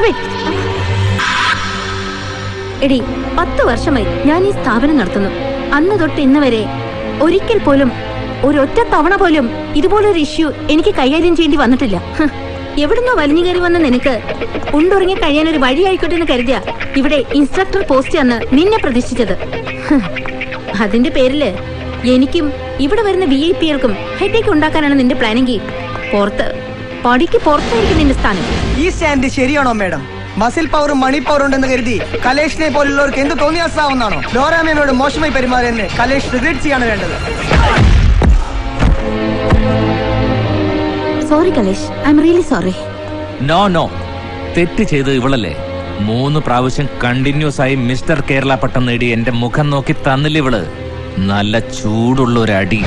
Stop എടി പത്ത് വർഷമായി ഞാൻ ഈ സ്ഥാപനം നടത്തുന്നു. അന്ന് തൊട്ട് ഇന്ന് വരെ ഒരിക്കൽ പോലും ഒരൊറ്റ തവണ പോലും ഇതുപോലൊരു ഇഷ്യൂ എനിക്ക് കൈകാര്യം ചെയ്യേണ്ടി വന്നിട്ടില്ല. എവിടുന്നോ വലിഞ്ഞു കയറി വന്ന നിനക്ക് ഉണ്ടുറങ്ങി കഴിയാൻ ഒരു വഴി ആയിക്കോട്ടെ എന്ന് കരുതിയ ഇവിടെ ഇൻസ്ട്രക്ടർ പോസ്റ്റ് അന്ന് നിന്നെ പ്രതീക്ഷിച്ചത്. അതിന്റെ പേരിൽ എനിക്കും ഇവിടെ വരുന്ന വി ഐ പികൾക്കും ഹെഡേക്ക് ഉണ്ടാക്കാനാണ് നിന്റെ പ്ലാനെങ്കിൽ പുറത്ത് പടിക്ക് പുറത്തായിരിക്കും നിന്റെ സ്ഥാനം. ഈ സ്റ്റാൻഡ് ശരിയാണോ മാഡം? മസിൽ പവറും മണി പവറും ഉണ്ടെന്ന് കരുതി കലേഷിനെ പോലുള്ളവർക്ക് എന്ത് തോന്നിയാസാവുന്നാണോ ലോറാമേനോട് മോശമായി പെരുമാറിയെന്ന് കലേഷ് റിഗ്രറ്റ് ചെയ്യാണ് വേണ്ടത്. Sorry Kalesh. I'm really sorry no no തെറ്റ് ചെയ്ത് ഇവളല്ലേ? മൂന്ന് പ്രാവശ്യം കണ്ടിന്യൂസ് ആയി മിസ്റ്റർ കേരള പട്ടം നേടി എന്റെ മുഖം നോക്കി തന്നില്ല ഇവൾ. നല്ല ചൂടുള്ള ഒരു അടി